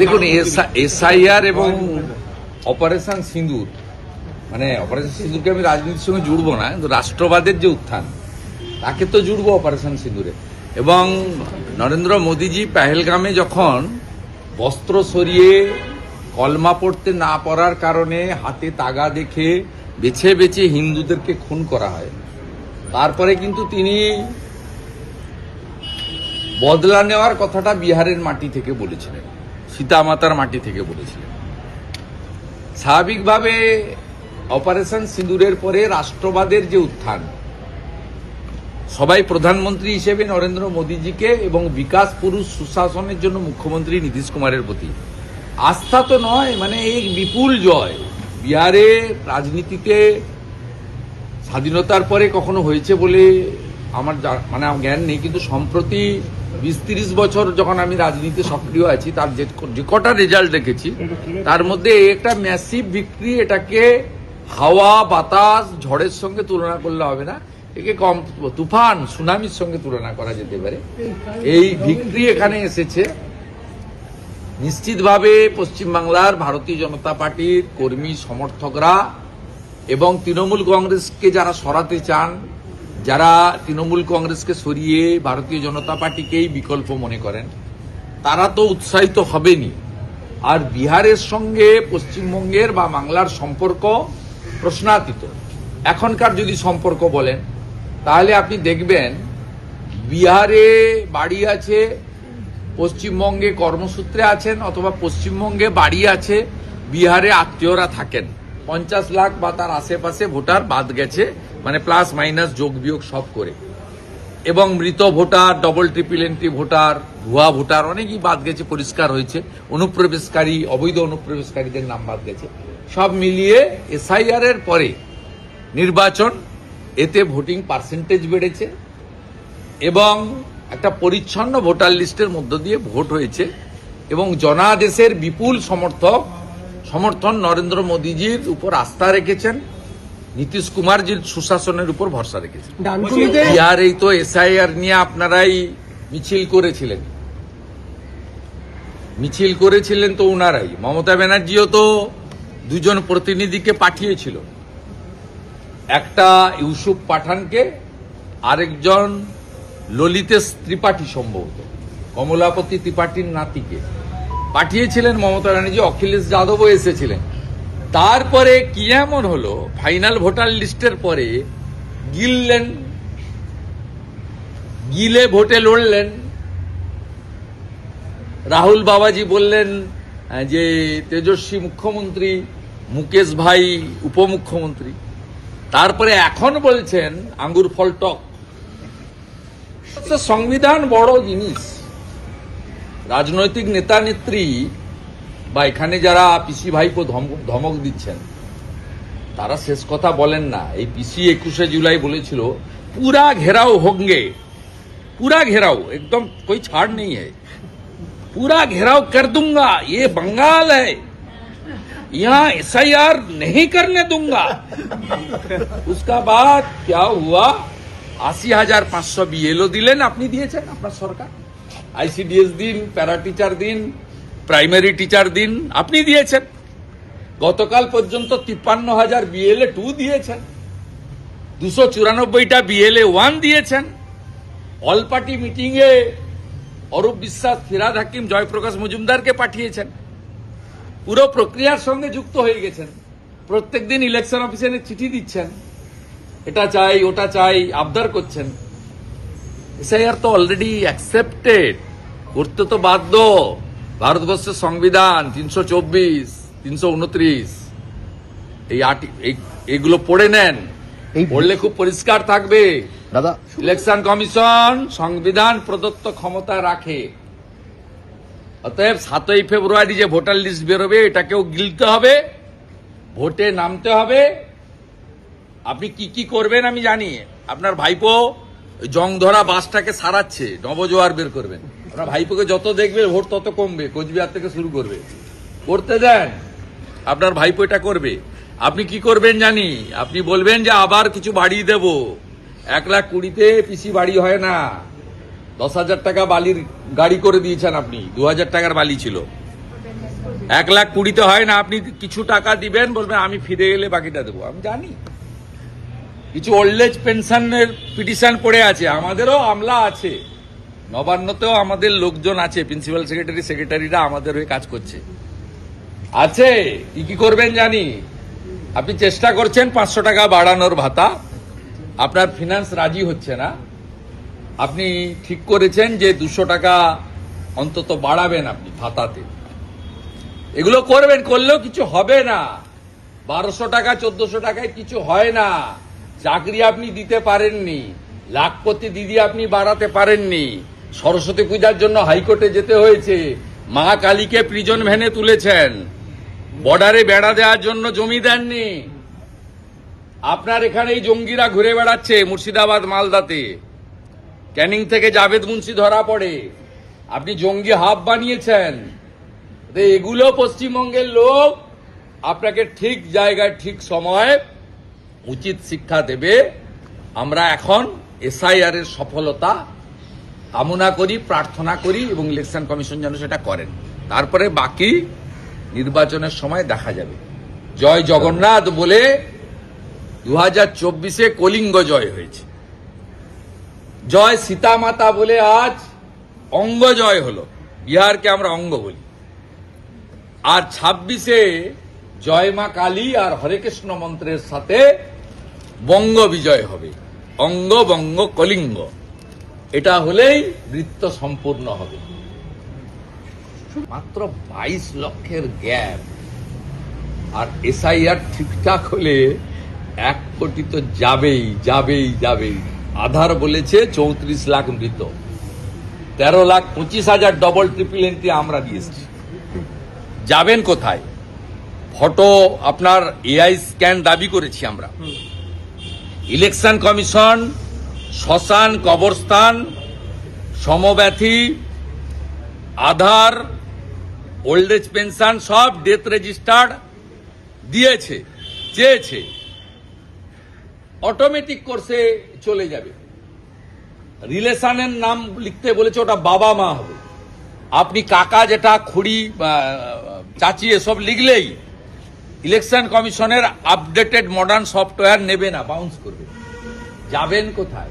দেখুন এসআইআর এবং অপারেশন সিঁদুর মানে অপারেশন সিঁদুরকে আমি রাজনীতির সঙ্গে জুড়বো না কিন্তু রাষ্ট্রবাদের যে উত্থান তাকে তো জুড়বো অপারেশন সিঁদুরে এবং নরেন্দ্র মোদীজি পেহেলগামে যখন বস্ত্র সরিয়ে কলমা পড়তে না পড়ার কারণে হাতে তাগা দেখে বেছে বেছে হিন্দুদেরকে খুন করা হয় তারপরে কিন্তু তিনি বদলা নেওয়ার কথাটা বিহারের মাটি থেকে বলেছিলেন, সীতামাতার মাটি থেকে বলেছিলেন। স্বাভাবিকভাবে অপারেশন সিঁদুরের পরে রাষ্ট্রবাদের যে উত্থান, সবাই প্রধানমন্ত্রী হিসেবে নরেন্দ্র মোদীজিকে এবং বিকাশ পুরুষ সুশাসনের জন্য মুখ্যমন্ত্রী নীতিশ কুমারের প্রতি আস্থা তো নয় মানে এই বিপুল জয়। বিহারে রাজনীতিতে স্বাধীনতার পরে কখনো হয়েছে বলে আমার মানে জ্ঞান নেই, কিন্তু সম্প্রতি বিশ তিরিশ বছর যখন আমি রাজনীতিতে সক্রিয় আছি, তার যে কটা রেজাল্ট দেখেছি, তার মধ্যে একটা ম্যাসিভ বিক্রি এটাকে হাওয়া, বাতাস, ঝড়ের সঙ্গে তুলনা করলে হবে না, একে কম তুফান, সুনামির সঙ্গে তুলনা করা যেতে পারে। এই ভিক্টরি এখানে এসেছে। নিশ্চিতভাবে পশ্চিমবাংলার ভারতীয় জনতা পার্টির কর্মী, সমর্থকরা এবং তৃণমূল কংগ্রেসকে যারা সরাতে চান যারা তৃণমূল কংগ্রেসকে সরিয়ে ভারতীয় জনতা পার্টিকেই বিকল্প মনে করেন, তারা তো উৎসাহিত হবেনি আর বিহারের সঙ্গে পশ্চিমবঙ্গের বা বাংলার সম্পর্ক প্রশ্নাতীত। এখনকার যদি সম্পর্ক বলেন, তাহলে আপনি দেখবেন বিহারে বাড়ি আছে, পশ্চিমবঙ্গে কর্মসূত্রে আছেন, অথবা পশ্চিমবঙ্গে বাড়ি আছে, বিহারে আত্মীয়রা থাকেন। পঞ্চাশ লাখ বা তার আশেপাশে ভোটার বাদ গেছে মানে প্লাস মাইনাস যোগ বিয়োগ সব করে। এবং মৃত voter double triple entry voter, ভুয়া ভোটার অনেকই বাদ গেছে, পরিষ্কার হয়েছে। অনুপ্রবেশকারী, অবৈধ অনুপ্রবেশকারীদের নাম বাদ গেছে। সব মিলিয়ে এসআইআর এর পরে নির্বাচন, এতে ভোটিং পার্সেন্টেজ বেড়েছে এবং একটা পরিচ্ছন্ন ভোটার লিস্টের মধ্য দিয়ে ভোট হয়েছে এবং জনাদেশের বিপুল সমর্থক সমর্থন নরেন্দ্র মোদীজির উপর আস্থা রেখেছেন নীতিশ কুমারজির সুশাসনের উপর ভরসা রেখেছেন। বিহার এই তো এসআইআর নিয়ে আপনারাই মিছিল করেছিলেন। মিছিল করেছিলেন তো উনারাই। মমতা ব্যানার্জিও তো দুজন প্রতিনিধিকে পাঠিয়েছিল। একটা ইউসুফ পাঠানকে আরেকজন ললিতেশ ত্রিপাঠী সম্ভবত কমলাপতি ত্রিপাঠীর নাতিকে। পাঠিয়েছিলেন মমতা ব্যানার্জি, অখিলেশ যাদবও এসেছিলেন। তারপরে কি এমন হলো? ফাইনাল ভোটার লিস্টের পরে গিললেন, গিলে ভোটে লড়লেন। রাহুল বাবাজি বললেন যে তেজস্বী মুখ্যমন্ত্রী, মুকেশ ভাই উপমুখ্যমন্ত্রী। তারপরে এখন বলছেন আঙ্গুর ফল টক। সংবিধান বড় জিনিস। রাজনৈতিক নেতা নেত্রী বা এখানে যারা পিসি ভাইপো ধমক ধমক দিচ্ছেন তারা শেষ কথা বলেন না এই পিসি একুশে জুলাই বলেছিল পুরা ঘেরাও হোঙ্গে पूरा घेराव एकदम कोई छाड़ नहीं है पूरा घेराव कर दूंगा ये बंगाल है यहाँ एसआईआर नहीं करने दूंगा उसका बाद क्या हुआ আশি হাজার পাঁচশো বিএলও দিলেন আপনি দিয়েছেন আপনার সরকার আইসিডিএস দিন প্যারা টিচার দিন, প্রাইমারি টিচার দিন, আপনি দিয়েছেন। গতকাল পর্যন্ত তিপ্পান্ন হাজার বিএলএ টু দিয়েছেন। দুশো চুরানব্বইটা বিএলএ ওয়ান দিয়েছেন। অল পার্টি মিটিং এ অরূপ বিশ্বাস, ফিরাদ হাকিম, জয়প্রকাশ মজুমদারকে পাঠিয়েছেন। পুরো প্রক্রিয়ার সঙ্গে যুক্ত হয়ে গেছেন। প্রত্যেক দিন ইলেকশন অফিসে চিঠি দিচ্ছেন। এটা চাই, ওটা চাই, আবদার করছেন। এসআইআর তো অলরেডি অ্যাকসেপ্টেড করতে তো বাধ্য। ভারতবর্ষের সংবিধান তিনশো চব্বিশ তিনশো উনত্রিশ। এই আর্টি এই- এগুলো পড়ে নেন। পড়লে খুব পরিষ্কার থাকবে। দাদা ইলেকশন কমিশন সংবিধান প্রদত্ত ক্ষমতা রাখে। অতএব সাতই ফেব্রুয়ারি যে ভোটার লিস্ট বেরোবে এটাকেও গিলতে হবে। ভোটে নামতে হবে। আপনি কি কি করবেন আমি জানি। আপনার ভাইপো জং ধরা বাসটাকে সারাচ্ছে, নবজোয়ার বের করবেন। আপনার ভাইপোকে যত দেখবে, ভোট তত কমবে, কোচবিহার থেকে শুরু করবে। করতে দেন, আপনার ভাইপো এটা করবে। আপনি কি করবেন জানি? আপনি বলবেন যে আবার কিছু বাড়িয়ে দেব। এক লাখ কুড়িতে পিসি বাড়ি হয় না। দশ হাজার টাকা বালির গাড়ি করে দিয়েছেন আপনি, দু হাজার টাকার বালি ছিল। এক লাখ কুড়িতে হয় না, আপনি কিছু টাকা দিবেন, বলবেন আমি ফিরে গেলে বাকিটা দেবো। আমি জানি। কিছু ওল্ড এজ পেনশনের পিটিশন পড়ে আছে, আমাদেরও আমলা আছে। নবান্নতেও আমাদের লোকজন আছে প্রিন্সিপাল সেক্রেটারি সেক্রেটারিরা আমাদের হয়ে কাজ করছে। আছে, কি কি করবেন জানি? আপনি চেষ্টা করছেন পাঁচশো টাকা বাড়ানোর ভাতা, আপনার ফিনান্স রাজি হচ্ছে না। আপনি ঠিক করেছেন যে দুশো টাকা অন্তত বাড়াবেন আপনি ভাতাতে। এগুলো করবেন, করলেও কিছু হবে না। বারোশো টাকা, চোদ্দশো টাকায় কিছু হয় না। চাকরি আপনি দিতে পারেননি, লাখপতি দিদি আপনি বাড়াতে পারেননি। সরস্বতী পূজার জন্য হাইকোর্টে যেতে হয়েছে, মা কালীকে প্রিজন ভ্যানে তুলেছেন। বর্ডারে বেড়া দেওয়ার জন্য জমি দেননি। আপনার এখানে এই জঙ্গিরা ঘুরে বেড়াচ্ছে মুর্শিদাবাদ মালদাতে। ক্যানিং থেকে জাভেদ মুন্সি ধরা পড়ে। আপনি জঙ্গি হাব বানিয়েছেন। এগুলো পশ্চিমবঙ্গের লোক, আপনাকে ঠিক জায়গায়, ঠিক সময় উচিত শিক্ষা দেবে। আমরা এখন এসআইআর এর সফলতা কামনা করি, প্রার্থনা করি এবং ইলেকশন কমিশন যেন সেটা করেন। তারপরে বাকি নির্বাচনের সময় দেখা যাবে। জয় জগন্নাথ বলে দু হাজার চব্বিশে কলিঙ্গ জয় হয়েছে। জয় সীতামাতা বলে আজ অঙ্গ জয় হলো। বিহারকে আমরা অঙ্গ বলি। আর ছাব্বিশে জয় মা কালী আর হরে কৃষ্ণ মন্ত্রের সাথে বঙ্গ বিজয় হবে। অঙ্গ, বঙ্গ, কলিঙ্গ। এটা হলেই নৃত্য সম্পূর্ণ হবে। মাত্র বাইশ লক্ষের গ্যাপ। আর এসআইআর ঠিকঠাক হলে এক কোটি তো যাবেই যাবেই যাবেই। আধার বলেছে চৌত্রিশ লাখ মৃত। তেরো লাখ পঁচিশ হাজার ডবল ট্রিপল এন্ট্রি আমরা দিয়েছি যাবেন কোথায়? ফটো আপনার এআই স্ক্যান দাবি করেছি আমরা। ইলেকশন কমিশন, শ্মশান কবরস্থান, সমব্যথী, আধার, ওল্ড এজ পেনশন সব ডেথ রেজিস্টার্ড দিয়েছে, চেয়েছে। অটোমেটিক কোর্সে চলে যাবে। রিলেশনের নাম লিখতে বলেছে ওটা বাবা মা হবে। আপনি কাকা যেটা খুড়ি চাচি এসব লিখলেই ইলেকশন কমিশনের আপডেটেড মডার্ন সফটওয়্যার নেবে না বাউন্স করবে। যাবেন কোথায়?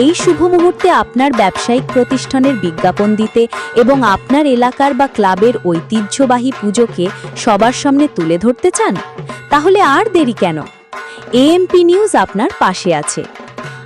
এই শুভ মুহূর্তে আপনার ব্যবসায়িক প্রতিষ্ঠানের বিজ্ঞাপন দিতে এবং আপনার এলাকার বা ক্লাবের ঐতিহ্যবাহী পুজোকে সবার সামনে তুলে ধরতে চান? তাহলে আর দেরি কেন? এএমপি নিউজ আপনার পাশে আছে।